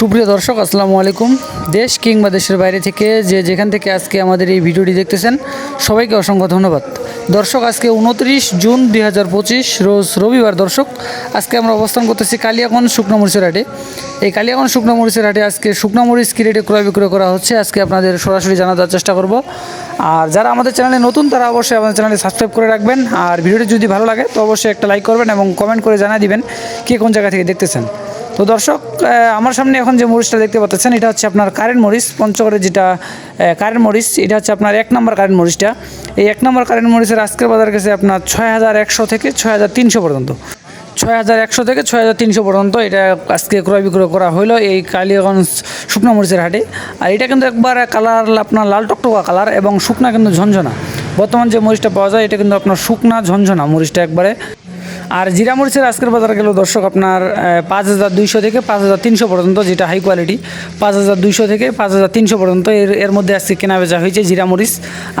সুপ্রিয় দর্শক, আসসালামু আলাইকুম। দেশ কিংবা দেশের বাইরে থেকে যে যেখান থেকে আজকে আমাদের এই ভিডিওটি দেখতেছেন, সবাইকে অসংখ্য ধন্যবাদ। দর্শক, আজকে উনত্রিশ জুন দুই হাজার পঁচিশ, রোজ রবিবার। দর্শক, আজকে আমরা অবস্থান করতেছি কালিয়াগঞ্জ শুকনো মরিচের হাটে। এই কালিয়াগঞ্জ শুকনো মরিচের হাটে আজকে শুকনো মরিচ কি রেটে ক্রয় বিক্রয় করা হচ্ছে, আজকে আপনাদের সরাসরি জানার চেষ্টা করব। আর যারা আমাদের চ্যানেলে নতুন, তারা অবশ্যই আমাদের চ্যানেলে সাবস্ক্রাইব করে রাখবেন। আর ভিডিওটি যদি ভালো লাগে, তো অবশ্যই একটা লাইক করবেন এবং কমেন্ট করে জানিয়ে দিবেন কে কোন জায়গা থেকে দেখতেছেন। তো দর্শক আমার সামনে এখন যে মরিচটা দেখতে পাচ্ছেন, এটা হচ্ছে আপনার কারেন্ট মরিচ পঞ্চগড়ের যেটা কারেন্ট মরিচ, এটা হচ্ছে আপনার এক নম্বর কারেন্ট মরিচটা। এই এক নম্বর কারেন্ট মরিচের আজকের বাজার গেছে আপনার ছয় হাজার একশো থেকে ছয় হাজার তিনশো পর্যন্ত। ছয় হাজার একশো থেকে ছয় হাজার তিনশো পর্যন্ত এটা আজকে ক্রয় বিক্রয় করা হলো এই কালিয়াগঞ্জ শুকনা মরিচের হাটে। আর এটা কিন্তু একবার কালার, আপনার লাল টকটকা কালার এবং শুকনা কিন্তু ঝনঝনা। বর্তমান যে মরিচটা পাওয়া যায়, এটা কিন্তু আপনার শুকনা ঝনঝনা মরিচটা একবারে। আর জিরা মরিচের আজকের বাজার গেল, দর্শক, আপনার পাঁচ হাজার দুইশো থেকে পাঁচ হাজার তিনশো পর্যন্ত, যেটা হাই কোয়ালিটি পাঁচ হাজার দুইশো থেকে পাঁচ হাজার তিনশো পর্যন্ত এর এর মধ্যে আজকে কেনা বেচা হয়েছে জিরা মরিচ।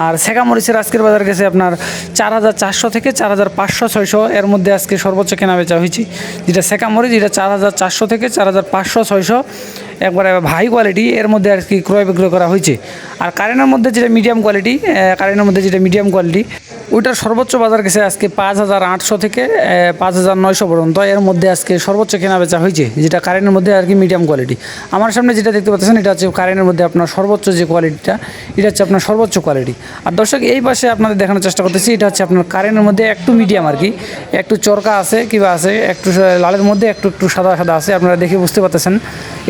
আর সেকা মরিচের আজকের বাজার গেছে আপনার চার হাজার চারশো থেকে চার হাজার পাঁচশো ছয়শো, এর মধ্যে আজকে সর্বোচ্চ কেনা বেচা হয়েছে। যেটা সেকা মরিচ, যেটা চার হাজার চারশো থেকে চার হাজার পাঁচশো ছয়শো, একবারে হাই কোয়ালিটি এর মধ্যে আর কি ক্রয় বিক্রয় করা হয়েছে। আর কারেন্টের মধ্যে যেটা মিডিয়াম কোয়ালিটি কারেন্টের মধ্যে যেটা মিডিয়াম কোয়ালিটি ওইটার সর্বোচ্চ বাজার গেছে আজকে পাঁচ হাজার আটশো থেকে পাঁচ হাজার নয়শো পর্যন্ত। এর মধ্যে আজকে সর্বোচ্চ কেনা বেচা হয়েছে, যেটা কারেন্টের মধ্যে আর কি মিডিয়াম কোয়ালিটি আমার সামনে যেটা দেখতে পাচ্ছেন, এটা হচ্ছে কারেন্টের মধ্যে আপনার সর্বোচ্চ যে কোয়ালিটিটা এটা হচ্ছে আপনার সর্বোচ্চ কোয়ালিটি আর দর্শক, এই পাশে আপনাদের দেখানোর চেষ্টা করতেছি, এটা হচ্ছে আপনার কারেন্টের মধ্যে একটু মিডিয়াম আর কি। একটু চরকা আছে, কিবা আছে, একটু লালের মধ্যে একটু একটু সাদা সাদা আছে, আপনারা দেখে বুঝতে পারতেছেন।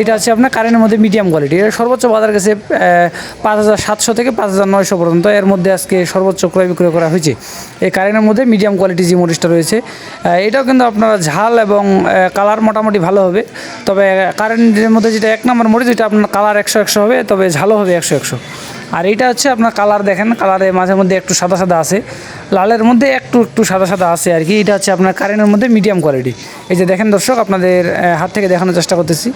এটা হচ্ছে আপনার কারেন্টের মধ্যে মিডিয়াম কোয়ালিটি এর সর্বোচ্চ বাজার গেছে পাঁচ হাজার সাতশো থেকে পাঁচ হাজার নয়শো পর্যন্ত। এর মধ্যে আজকে সর্বোচ্চ ক্রয় বিক্রয় করা হয়েছে। এই কারেন্টের মধ্যে মিডিয়াম কোয়ালিটি যে মরিচটা রয়েছে। এটাও কিন্তু আপনার ঝাল এবং কালার মোটামুটি ভালো হবে। তবে কারেন্টের মধ্যে যেটা এক নম্বর মরিচ এটা আপনার কালার একশো একশো হবে, তবে ঝালও হবে একশো একশো। আর এইটা হচ্ছে আপনার কালার দেখেন কালারে মাঝে মধ্যে একটু সাদা সাদা আছে। লালের মধ্যে একটু একটু সাদা সাদা আছে আর কি। এটা হচ্ছে আপনার কারেন্টের মধ্যে মিডিয়াম কোয়ালিটি এই যে দেখেন দর্শক, আপনাদের হাত থেকে দেখানোর চেষ্টা করতেছি।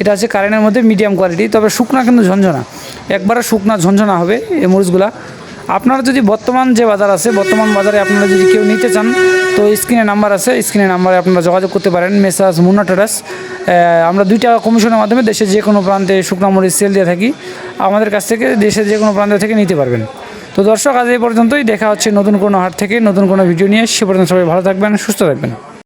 এটা হচ্ছে কারেন্টের মধ্যে মিডিয়াম কোয়ালিটি তবে শুকনা কিন্তু ঝঞ্ঝনা একবারে শুকনা ঝঞ্ঝনা হবে এই মরিচগুলা। আপনারা যদি বর্তমান যে বাজার আছে, বর্তমান বাজারে আপনারা যদি কেউ নিতে চান, তো স্ক্রিনে নাম্বার আছে, স্ক্রিনে নাম্বারে আপনারা যোগাযোগ করতে পারেন, মেসাজ মুন্না ট্রেডার্স। আমরা দুইটা কমিশনের মাধ্যমে দেশের যে কোনো প্রান্তে শুকনা মরিচ সেল দিয়ে থাকি, আমাদের কাছ থেকে দেশের যে কোনো প্রান্ত থেকে নিতে পারবেন। তো দর্শক, আজ এই পর্যন্তই, দেখা হচ্ছে নতুন কোনো হাট থেকে নতুন কোনো ভিডিও নিয়ে, সে পর্যন্ত সবাই ভালো থাকবেন, সুস্থ থাকবেন।